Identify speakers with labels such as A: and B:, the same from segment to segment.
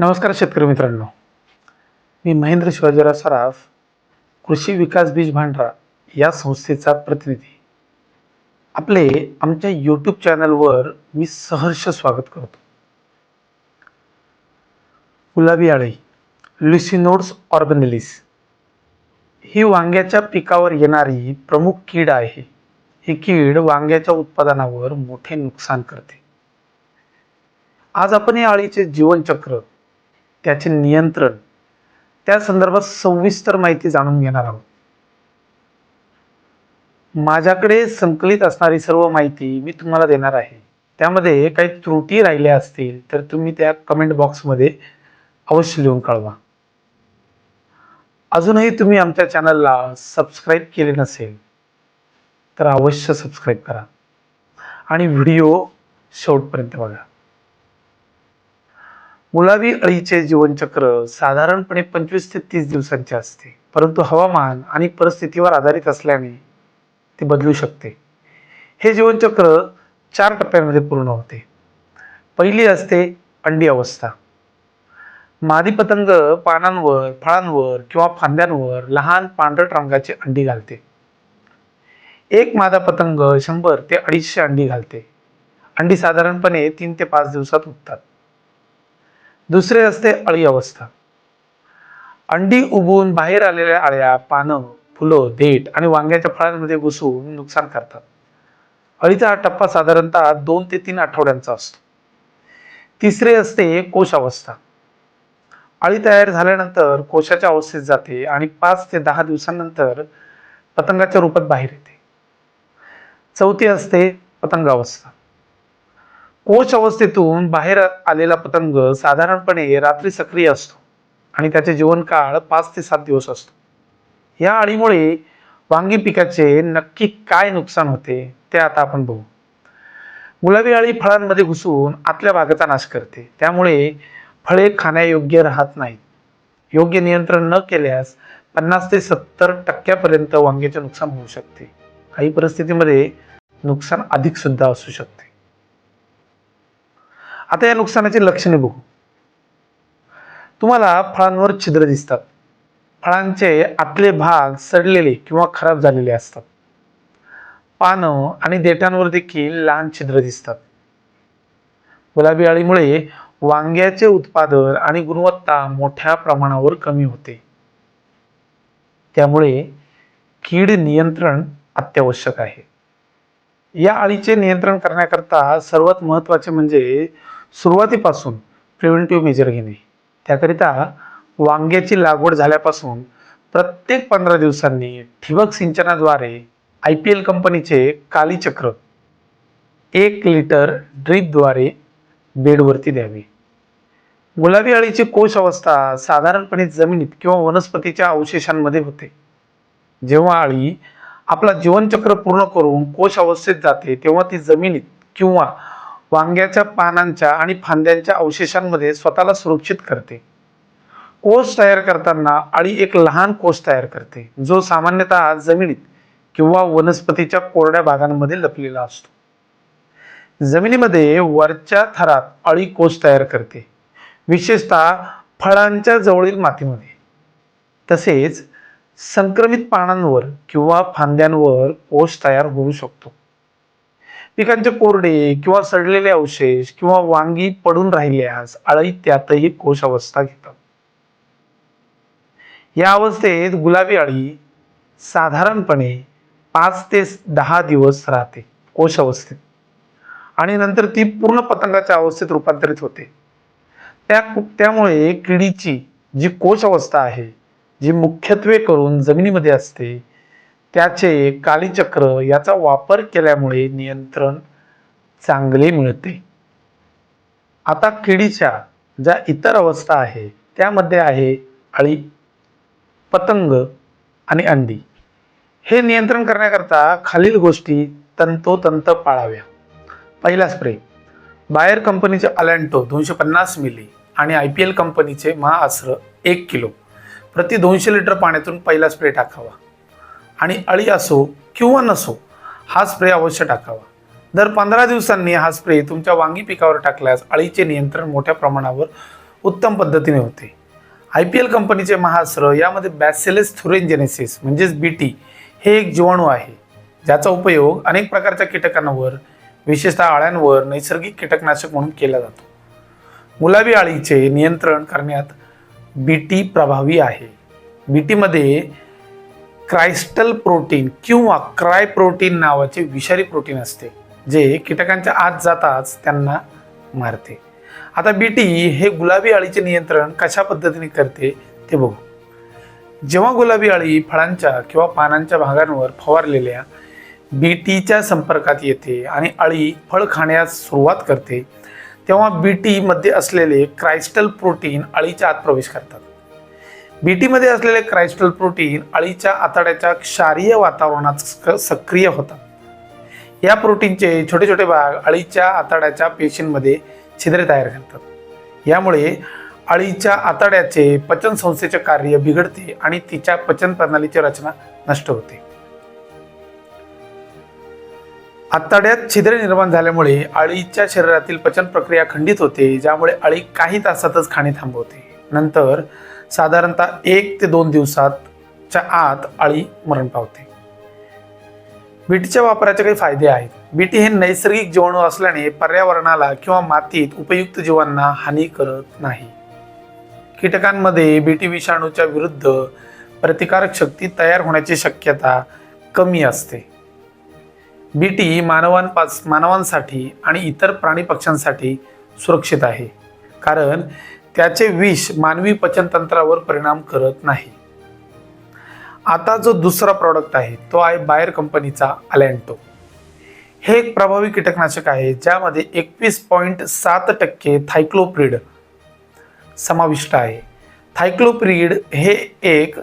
A: नमस्कार शेतकरी मित्रांनो. मी महेंद्र शिवाजीराव सराफ कृषी विकास बीज भांडारा या संस्थेचा प्रतिनिधी. आपले आमच्या यूट्यूब चॅनलवर मी सहर्ष स्वागत करतो. गुलाबी आळी लुसिनोड्स ऑर्गनिलिस. ही वांग्याच्या पिकावर येणारी प्रमुख कीड आहे. ही कीड वांग्याच्या उत्पादनावर मोठे नुकसान करते. आज आपण या आळीचे जीवनचक्र त्याचे नियंत्रण. त्या संदर्भात सविस्तर माहिती जाणून घेणार आहोत. माझ्याकडे संकलित असणारी सर्व माहिती मी तुम्हाला देणार आहे. त्यामध्ये काही त्रुटी राहिल्या असतील तर तुम्ही त्या कमेंट बॉक्समध्ये अवश्य लिहून कळवा अजूनही तुम्ही आमच्या चॅनलला सबस्क्राईब केले नसेल तर अवश्य सबस्क्राईब करा. आणि व्हिडिओ शेवटपर्यंत बघा. मुलावी अळीचे जीवनचक्र साधारणपणे पंचवीस ते तीस दिवसांचे असते. परंतु हवामान आणि परिस्थितीवर आधारित असल्याने ते बदलू शकते. हे जीवनचक्र चार टप्प्यांमध्ये पूर्ण होते. पहिली असते अंडी अवस्था. मादी पतंग पानांवर फळांवर किंवा फांद्यांवर लहान पांढरट रंगाची अंडी घालते. एक मादा पतंग शंभर ते अडीचशे अंडी घालते. अंडी साधारणपणे तीन ते पाच दिवसात उठतात दुसरे असते अळी अवस्था. अंडी उगवून बाहेर आलेल्या अळ्या पानं फुलं देठ आणि वांग्याच्या फळांमध्ये घुसून नुकसान करतात. अळीचा हा टप्पा साधारणतः दोन ते तीन आठवड्यांचा असतो. तिसरे असते कोश अवस्था. अळी तयार झाल्यानंतर कोशाच्या अवस्थेत जाते आणि पाच ते दहा दिवसांनंतर पतंगाच्या रूपात बाहेर येते. चौथी असते पतंग कोच अवस्थेतून बाहेर आलेला पतंग साधारणपणे रात्री सक्रिय असतो आणि त्याचे जीवनकाळ पाच ते सात दिवस असतो. या अळीमुळे वांगी पिकाचे नक्की काय नुकसान होते ते आता आपण बघू. गुलाबी अळी फळांमध्ये घुसून आतल्या भागाचा नाश करते. त्यामुळे फळे खाण्यायोग्य राहत नाहीत. योग्य नियंत्रण न केल्यास पन्नास ते सत्तर टक्क्यापर्यंत वांग्याचे नुकसान होऊ शकते. काही परिस्थितीमध्ये नुकसान अधिक सुद्धा असू शकते. आता या नुकसानाची लक्षणे बघू. तुम्हाला फळांवर छिद्र दिसतात. फळांचे आतले भाग सडलेले किंवा खराब झालेले असतात. पानं आणि देठांवर देखील लहान छिद्र दिसतात. गुलाबी अळीमुळे वांग्याचे उत्पादन आणि गुणवत्ता मोठ्या प्रमाणावर कमी होते. त्यामुळे कीड नियंत्रण अत्यावश्यक आहे. या अळीचे नियंत्रण करण्याकरता सर्वात महत्त्वाचे म्हणजे सुरुवातीपासून प्रिव्हेंटिव्ह मेजर घेणे. त्याकरिता वांग्याची लागवड झाल्यापासून प्रत्येक पंधरा दिवसांनी ठिबक सिंचनाद्वारे आय पी एल कंपनीचे कालीचक्र एक लिटर ड्रीपद्वारे बेडवरती द्यावे. गुलाबी अळीची कोश अवस्था साधारणपणे जमिनीत किंवा वनस्पतीच्या अवशेषांमध्ये होते. जेव्हा अळी आपला जीवनचक्र पूर्ण करून कोश अवस्थेत जाते तेव्हा ती जमिनीत किंवा वांग्याच्या पानांच्या आणि फांद्यांच्या अवशेषांमध्ये स्वतःला सुरक्षित करते. कोश तयार करताना अळी एक लहान कोश तयार करते जो सामान्यतः जमिनीत किंवा वनस्पतीच्या कोरड्या भागांमध्ये लपलेला असतो. जमिनीमध्ये वरच्या थरात अळी कोश तयार करते विशेषतः फळांच्या जवळील मातीमध्ये. तसेच संक्रमित पानांवर किंवा फांद्यांवर कोश तयार होऊ शकतो. पिकांचे कोरडे किंवा सडलेले अवशेष किंवा वांगी पडून राहिल्यास अळी त्यातही कोश अवस्था घेतात. या अवस्थेत गुलाबी अळी साधारणपणे पाच ते दहा दिवस राहते कोश अवस्थेत. आणि नंतर ती पूर्ण पतंगाच्या अवस्थेत रूपांतरित होते. त्या त्यामुळे किडीची जी कोश अवस्था आहे जी मुख्यत्वे करून जमिनीमध्ये असते त्याचे कालीचक्र याचा वापर केल्यामुळे नियंत्रण चांगले मिळते. आता किडीच्या ज्या इतर अवस्था आहे त्यामध्ये आहे अळी पतंग आणि अंडी. हे नियंत्रण करण्याकरता खालील गोष्टी तंतोतंत पाळाव्या. पहिला स्प्रे. बायर कंपनीचे अलँटो दोनशे पन्नास मिली आणि आय पी एल कंपनीचे महाअस्त्र एक किलो. प्रति दोनशे लिटर पाण्यातून पहिला स्प्रे टाकावा. आणि अळी असो किंवा नसो हा स्प्रे अवश्य टाकावा. दर पंधरा दिवसांनी हा स्प्रे तुमच्या वांगी पिकावर टाकल्यास अळीचे नियंत्रण मोठ्या प्रमाणावर उत्तम पद्धतीने होते. आय पी एल कंपनीचे महाअस्त्र यामध्ये बॅसेलेस थुरेंजेनेसिस म्हणजेच बी टी हे एक जीवाणू आहे. ज्याचा उपयोग अनेक प्रकारच्या कीटकांवर विशेषतः आळ्यांवर नैसर्गिक कीटकनाशक म्हणून केला जातो. गुलाबी अळीचे नियंत्रण करण्यात बी टी प्रभावी आहे. बी टीमध्ये क्रायस्टल प्रोटीन किंवा क्राय प्रोटीन नावाचे विषारी प्रोटीन असते जे कीटकांच्या आत जाताच त्यांना मारते. आता बीटी हे गुलाबी अळीचे नियंत्रण कशा पद्धतीने करते ते बघू. जेव्हा गुलाबी अळी फळांच्या किंवा पानांच्या भागांवर फवारलेल्या बीटीच्या संपर्कात येते आणि अळी फळ खाण्यास सुरुवात करते तेव्हा बीटीमध्ये असलेले क्रायस्टल प्रोटीन अळीच्या आत प्रवेश करतात. बीटीमध्ये असलेले क्रायस्टल प्रोटीन अळीच्या आतड्याच्या क्षारीय वातावरणात सक्रिय होतात. या प्रोटीनचे छोटे छोटे भाग अळीच्या आतड्याच्या पेशींमध्ये छिद्रे तयार करतात. यामुळे अळीच्या आतड्याचे पचन संस्थेचे कार्य बिघडते आणि तिच्या पचन प्रणालीची रचना नष्ट होते. आतड्यात छिद्रे निर्माण झाल्यामुळे अळीच्या शरीरातील पचन प्रक्रिया खंडित होते ज्यामुळे अळी काही तासातच खाणे थांबवते. नंतर साधारणतः एक ते दोन दिवसातच्या आत अळी मरण पावते. बीटीच्या वापराचे काही फायदे आहेत. बीटी हे नैसर्गिक जीवाणू असल्याने पर्यावरणाला किंवा मातीत उपयुक्त जीवांना हानी करत नाही. कीटकांमध्ये बीटी विषाणूच्या विरुद्ध प्रतिकारक शक्ती तयार होण्याची शक्यता कमी असते. बीटी मानवांपास मानवांसाठी आणि इतर प्राणी पक्ष्यांसाठी सुरक्षित आहे. कारण त्याचे विष मानवी पचनतंत्रावर परिणाम करत नाही. आता जो दुसरा प्रॉडक्ट आहे तो आहे बायर कंपनीचा अलेंटो हे एक प्रभावी कीटकनाशक आहे ज्यामध्ये एकवीस पॉईंट सात टक्के थायक्लोप्रिड समाविष्ट आहे. थायक्लोप्रिड हे एक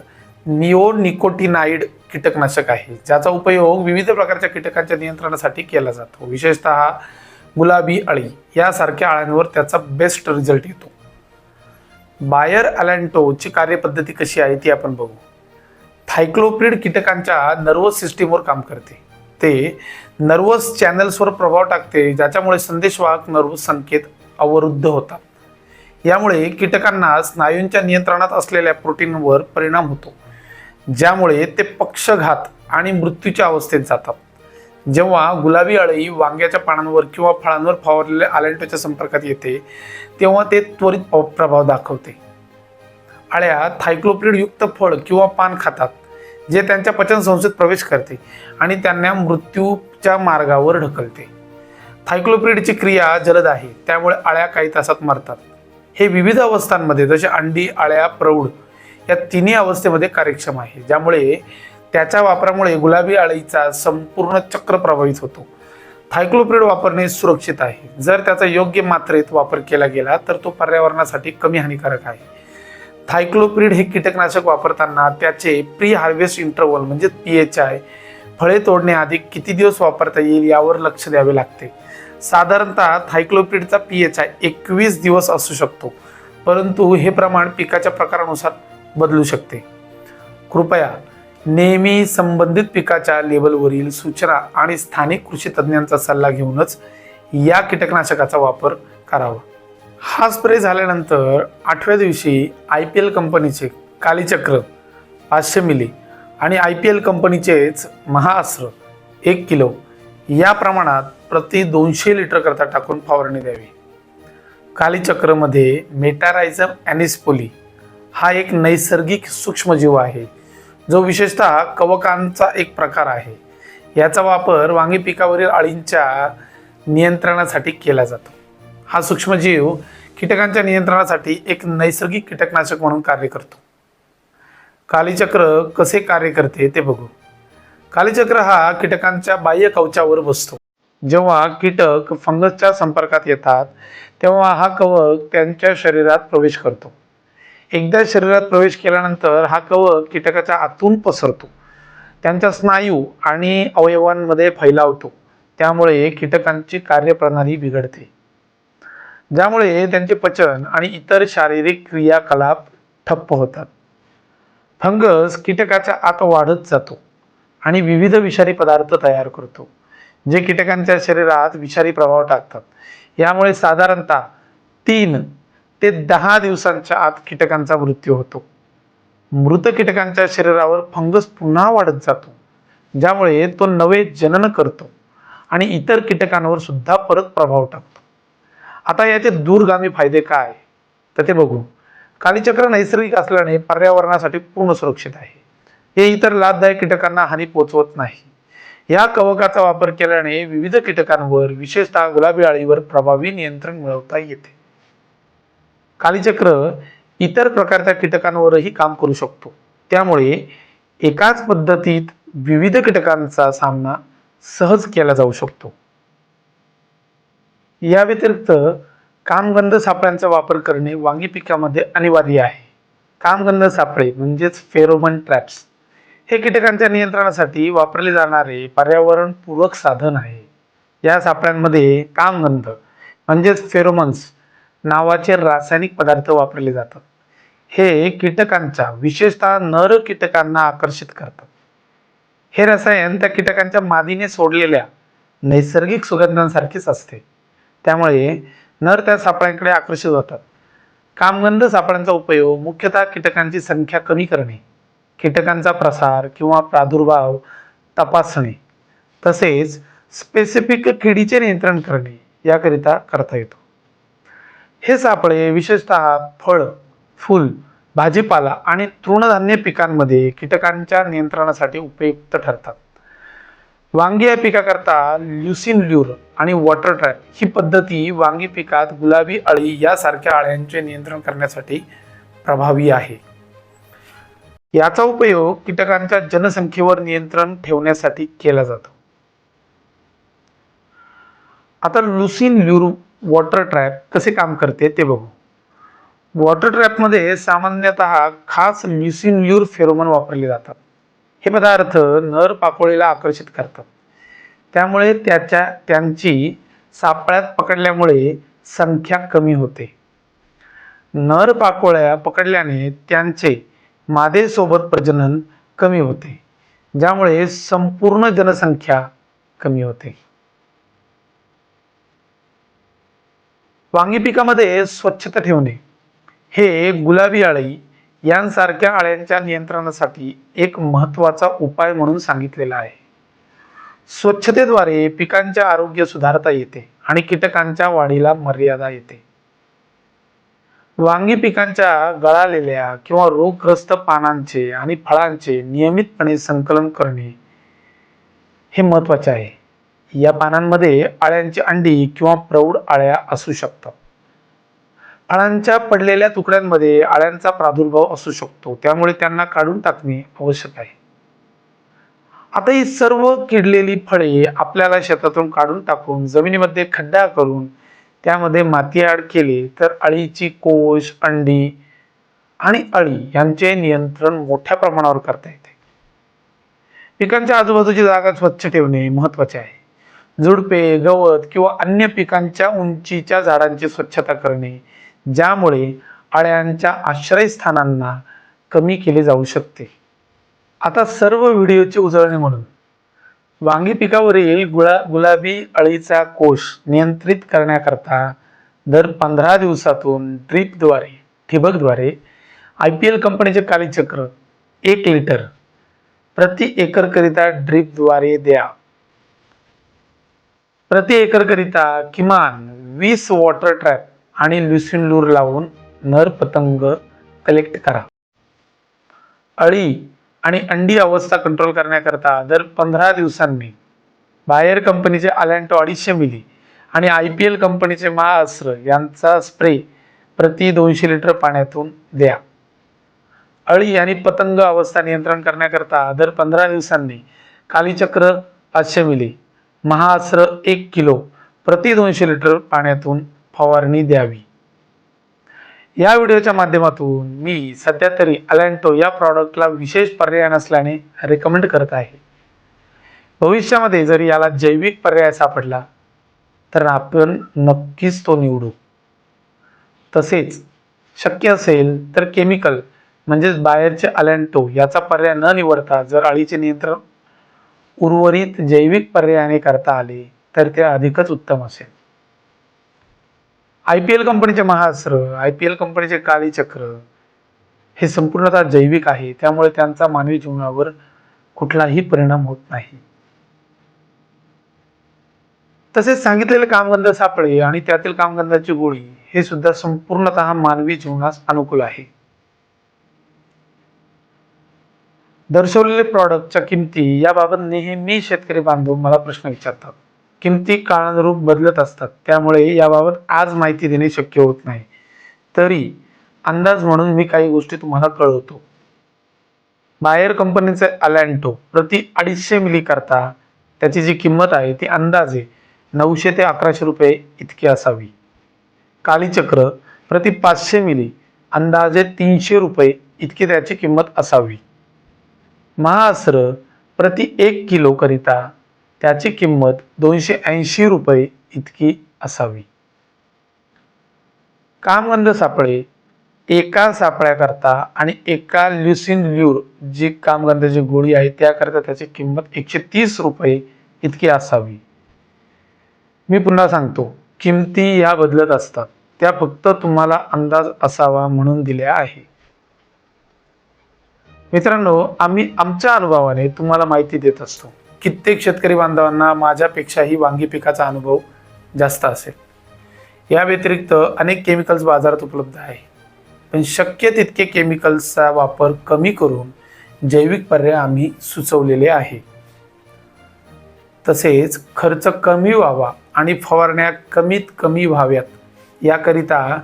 A: निओनिकोटिनाइड कीटकनाशक आहे ज्याचा उपयोग विविध प्रकारच्या कीटकांच्या नियंत्रणासाठी केला जातो. विशेषतः गुलाबी अळी यासारख्या अळ्यांवर त्याचा बेस्ट रिझल्ट येतो. बायर अलँटोची कार्यपद्धती कशी आहे ती आपण बघू. थायक्लोप्रिड कीटकांच्या नर्वस सिस्टीमवर काम करते. ते नर्वस चॅनल्सवर प्रभाव टाकते ज्याच्यामुळे संदेशवाहक नर्व संकेत अवरुद्ध होतात. यामुळे कीटकांना स्नायूंच्या नियंत्रणात असलेल्या प्रोटीनवर परिणाम होतो. ज्यामुळे ते पक्षघात आणि मृत्यूच्या अवस्थेत जातात. जेव्हा गुलाबी अळी वांग्याच्या पानांवर किंवा फळांवर फवारलेल्या आलेंटोच्या संपर्कात येते तेव्हा ते त्वरित प- प्रभाव दाखवते. अळ्या थायक्लोप्रिड युक्त फळ किंवा पान खातात जे त्यांच्या पचन संस्थेत प्रवेश करते आणि त्यांना मृत्यूच्या मार्गावर ढकलते. थायक्लोप्रिडची क्रिया जलद आहे त्यामुळे अळ्या काही तासात मरतात. हे विविध अवस्थांमध्ये जसे अंडी अळ्या प्रौढ या तिन्ही अवस्थेमध्ये कार्यक्षम आहे ज्यामुळे त्याच्या वापरामुळे गुलाबी अळीचा संपूर्ण चक्र प्रभावित होतो. थायक्लोप्रिड वापरणे सुरक्षित आहे. जर त्याचा योग्य मात्रेत वापर केला गेला तर तो पर्यावरणासाठी कमी हानिकारक आहे. थायक्लोप्रिड हे कीटकनाशक वापरताना त्याचे प्री हार्वेस्ट इंटरवल म्हणजे पी एच आय फळे तोडण्याआधी किती दिवस वापरता येईल यावर लक्ष द्यावे लागते. साधारणतः थायक्लोप्रिडचा पी एच आय एकवीस दिवस असू शकतो परंतु हे प्रमाण पिकाच्या प्रकारानुसार बदलू शकते. कृपया नेहमी संबंधित पिकाच्या लेबलवरील सूचना आणि स्थानिक कृषी तज्ज्ञांचा सल्ला घेऊनच या कीटकनाशकाचा वापर करावा. हा स्प्रे झाल्यानंतर आठव्या दिवशी आय पी एल कंपनीचे कालीचक्र पाचशे मिली आणि आय पी एल कंपनीचेच महाअस्त्र एक किलो या प्रमाणात प्रति दोनशे लिटर करता टाकून फवारणी द्यावी. कालीचक्रमध्ये मेटारायझम ॲनिस्पोली हा एक नैसर्गिक सूक्ष्मजीव आहे. जो विशेषतः कवकांचा एक प्रकार आहे. याचा वापर वांगी पिकावरील अळींच्या नियंत्रणासाठी केला जातो. हा सूक्ष्मजीव कीटकांच्या नियंत्रणासाठी एक नैसर्गिक कीटकनाशक म्हणून कार्य करतो. कालीचक्र कसे कार्य करते ते बघू. कालीचक्र हा कीटकांच्या बाह्य कवचावर बसतो. जेव्हा कीटक फंगसच्या संपर्कात येतात तेव्हा हा कवक त्यांच्या शरीरात प्रवेश करतो. एकदा शरीरात प्रवेश केल्यानंतर हा कवक कीटकाच्या आतून पसरतो. त्यांच्या स्नायू आणि अवयवांमध्ये फैलावतो त्यामुळे कीटकांची कार्यप्रणाली बिघडते. ज्यामुळे त्यांचे पचन आणि इतर शारीरिक क्रियाकलाप ठप्प होतात. फंगस कीटकाच्या आत वाढत जातो आणि विविध विषारी पदार्थ तयार करतो जे कीटकांच्या शरीरात विषारी प्रभाव टाकतात. यामुळे साधारणतः तीन ते दहा दिवसांच्या आत कीटकांचा मृत्यू होतो. मृत कीटकांच्या शरीरावर फंगस पुन्हा वाढत जातो. ज्यामुळे तो नवे जनन करतो आणि इतर कीटकांवर सुद्धा परत प्रभाव टाकतो. आता याचे दूरगामी फायदे काय? तर ते बघू. कालीचक्र नैसर्गिक असल्याने पर्यावरणासाठी पूर्ण सुरक्षित आहे. हे इतर लाभदायक कीटकांना हानी पोचवत नाही. या कवकाचा वापर केल्याने विविध कीटकांवर विशेषतः गुलाबी अळीवर प्रभावी नियंत्रण मिळवता येते. कालीचक्र इतर प्रकारच्या कीटकांवरही काम करू शकतो. त्यामुळे एकाच पद्धतीत विविध कीटकांचा सामना सहज केला जाऊ शकतो. या व्यतिरिक्त कामगंध सापळ्यांचा वापर करणे वांगी पिकामध्ये अनिवार्य आहे. कामगंध सापळे म्हणजेच फेरोमन ट्रॅप्स हे कीटकांच्या नियंत्रणासाठी वापरले जाणारे पर्यावरणपूरक साधन आहे. या सापळ्यांमध्ये कामगंध म्हणजेच फेरोमन्स नावाचे रासायनिक पदार्थ वापरले जातात. हे कीटकांचा विशेषतः नर कीटकांना आकर्षित करतात. हे रसायन त्या कीटकांच्या मादीने सोडलेल्या नैसर्गिक सुगंधांसारखेच असते. त्यामुळे नर त्या सापळ्यांकडे आकर्षित होतात. कामगंध सापळ्यांचा उपयोग मुख्यतः कीटकांची संख्या कमी करणे कीटकांचा प्रसार किंवा प्रादुर्भाव तपासणे तसेच स्पेसिफिक किडीचे नियंत्रण करणे याकरिता करता येतो. हे सापळे विशेषतः फळ फूल भाजीपाला आणि तृणधान्य पिकांमध्ये कीटकांच्या नियंत्रणासाठी उपयुक्त ठरतात. वांगी या पिकाकरता ल्युसिन ल्यूर आणि वॉटर ट्रॅप ही पद्धती वांगी पिकात गुलाबी अळी यासारख्या अळ्यांचे नियंत्रण करण्यासाठी प्रभावी आहे. याचा उपयोग कीटकांच्या जनसंख्येवर नियंत्रण ठेवण्यासाठी केला जातो. आता लुसिन ल्यूर वॉटर ट्रॅप कसे काम करते ते बघू. वॉटर ट्रॅपमध्ये सामान्यतः खास ल्युसिन फेरोमोन फेरोमन वापरले जातात. हे पदार्थ नर पाकोळीला आकर्षित करतात. त्यामुळे त्याच्या त्यांची सापळ्यात पकडल्यामुळे संख्या कमी होते. नर पाकोळ्या पकडल्याने त्यांचे मादेसोबत प्रजनन कमी होते ज्यामुळे संपूर्ण जनसंख्या कमी होते. वांगी पिकामध्ये स्वच्छता ठेवणे. हे गुलाबी अळी यांसारख्या अळ्यांच्या नियंत्रणासाठी एक महत्त्वाचा उपाय म्हणून सांगितलेला आहे. स्वच्छतेद्वारे पिकांचे आरोग्य सुधारता येते आणि कीटकांच्या वाढीला मर्यादा येते. वांगी पिकांच्या गळालेल्या किंवा रोगग्रस्त पानांचे आणि फळांचे नियमितपणे संकलन करणे हे महत्त्वाचे आहे. या पानांमध्ये अळ्यांची अंडी किंवा प्रौढ अळ्या असू शकतात. फळांच्या पडलेल्या तुकड्यांमध्ये अळ्यांचा प्रादुर्भाव असू शकतो. त्यामुळे त्यांना काढून टाकणे आवश्यक आहे. आता ही सर्व किडलेली फळे आपल्याला शेतातून काढून टाकून जमिनीमध्ये खड्डा करून त्यामध्ये माती आड केली तर अळीची कोश अंडी आणि अळी यांचे नियंत्रण मोठ्या प्रमाणावर करता येते. पिकांच्या आजूबाजूची जागा स्वच्छ ठेवणे महत्त्वाचे आहे. झुडपे गवत किंवा अन्य पिकांच्या उंचीच्या झाडांची स्वच्छता करणे ज्यामुळे अळ्यांच्या आश्रयस्थानांना कमी केले जाऊ शकते. आता सर्व व्हिडिओची उजळणी म्हणून. वांगी पिकावरील गुळा गुलाबी अळीचा कोश नियंत्रित करण्याकरता दर पंधरा दिवसातून ड्रीपद्वारे ठिबकद्वारे आय पी एल कंपनीचे कालीचक्र एक लिटर प्रति एकरकरिता ड्रीपद्वारे द्या. प्रति एकरकरिता किमान वीस वॉटर ट्रॅप आणि ल्युसिन लूर लावून नर पतंग कलेक्ट करा. अळी आणि अंडी अवस्था कंट्रोल करण्याकरता दर पंधरा दिवसांनी बायर कंपनीचे अलँटो अडीचशे मिली आणि आय पी एल कंपनीचे महाअस्त्र यांचा स्प्रे प्रति दोनशे लिटर पाण्यातून द्या. अळी आणि पतंग अवस्था नियंत्रण करण्याकरता दर पंधरा दिवसांनी कालीचक्र पाचशे मिली महाअस्त्र एक किलो प्रति दोनशे लिटर पाण्यातून फवारणी द्यावी. या व्हिडिओच्या माध्यमातून मी सध्या तरी अलँटो या प्रॉडक्टला विशेष पर्याय नसल्याने रेकमेंड करत आहे. भविष्यामध्ये जर याला जैविक पर्याय सापडला तर आपण नक्कीच तो निवडू. तसेच शक्य असेल तर केमिकल म्हणजेच बाहेरचे अलँटो याचा पर्याय न निवडता जर अळीचे नियंत्रण उर्वरित जैविक पर्यायाने करता आले तर ते अधिकच उत्तम असेल. आय पी एल कंपनीचे महाअस्त्र आय पी एल कंपनीचे काळीचक्र हे संपूर्णतः जैविक आहे त्यामुळे त्यांचा मानवी जीवनावर कुठलाही परिणाम होत नाही. तसेच सांगितलेले कामगंध सापळे आणि त्यातील कामगंधाची गोळी हे सुद्धा संपूर्णतः मानवी जीवनास अनुकूल आहे. दर्शवलेले प्रॉडक्टच्या किमती याबाबत नेहमी शेतकरी बांधव मला प्रश्न विचारतात. किमती काळानुरूप बदलत असतात. त्यामुळे याबाबत आज माहिती देणे शक्य होत नाही. तरी अंदाज म्हणून मी काही गोष्टी तुम्हाला कळवतो. बायर कंपनीचे अलँटो प्रति अडीचशे मिली करता त्याची जी किंमत आहे ती अंदाजे नऊशे ते अकराशे रुपये इतकी असावी. कालीचक्र प्रति पाचशे मिली अंदाजे तीनशे रुपये इतकी त्याची किंमत असावी. महाअस्त्र प्रति एक किलोकरिता त्याची किंमत दोनशे ऐंशी रुपये इतकी असावी. कामगंध सापळे एका सापळ्याकरता आणि एका ल्युसिन ल्यूर जी कामगंधाची गोळी आहे त्याकरता त्याची किंमत एकशे तीस रुपये इतकी असावी. मी पुन्हा सांगतो किमती या बदलत असतात. त्या फक्त तुम्हाला अंदाज असावा म्हणून दिल्या आहे मित्रांनो आम्ही आमच्या अनुभवाने तुम्हाला माहिती देत असतो. कित्येक शेतकरी बांधवांना माझ्यापेक्षाही वांगी पिकाचा अनुभव जास्त असेल. या व्यतिरिक्त अनेक केमिकल्स बाजारात उपलब्ध आहे. पण शक्य तितके केमिकल्सचा वापर कमी करून जैविक पर्याय आम्ही सुचवलेले आहे. तसेच खर्च कमी व्हावा आणि फवारण्या कमीत कमी व्हाव्यात याकरिता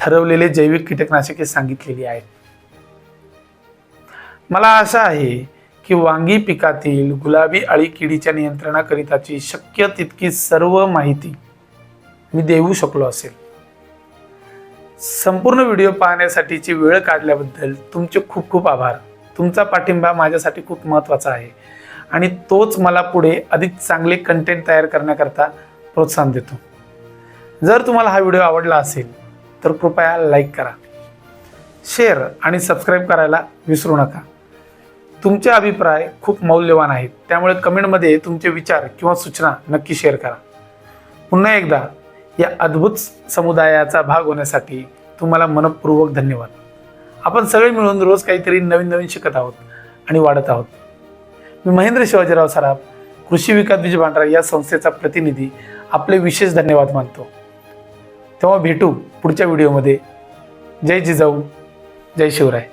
A: ठरवलेले जैविक कीटकनाशके सांगितलेली आहेत. मला आशा आहे की वांगी पिकातील गुलाबी अळी किडीच्या नियंत्रणाकरिताची शक्य तितकी सर्व माहिती मी देऊ शकलो असेल. संपूर्ण व्हिडिओ पाहण्यासाठीची वेळ काढल्याबद्दल तुमचे खूप खूप आभार. तुमचा पाठिंबा माझ्यासाठी खूप महत्त्वाचा आहे आणि तोच मला पुढे अधिक चांगले कंटेंट तयार करण्याकरता प्रोत्साहन देतो. जर तुम्हाला हा व्हिडिओ आवडला असेल तर कृपया लाईक करा. शेअर आणि सबस्क्राईब करायला विसरू नका. तुमचे अभिप्राय खूप मौल्यवान आहेत. त्यामुळे कमेंटमध्ये तुमचे विचार किंवा सूचना नक्की शेअर करा. पुन्हा एकदा या अद्भुत समुदायाचा भाग होण्यासाठी तुम्हाला मनपूर्वक धन्यवाद. आपण सगळे मिळून रोज काहीतरी नवीन नवीन शिकत आहोत आणि वाढत आहोत. मी महेंद्र शिवाजीराव सराफ कृषी विकास बीज भांडारा या संस्थेचा प्रतिनिधी आपले विशेष धन्यवाद मानतो. तेव्हा भेटू पुढच्या व्हिडिओमध्ये. जय जिजाऊ जय शिवराय.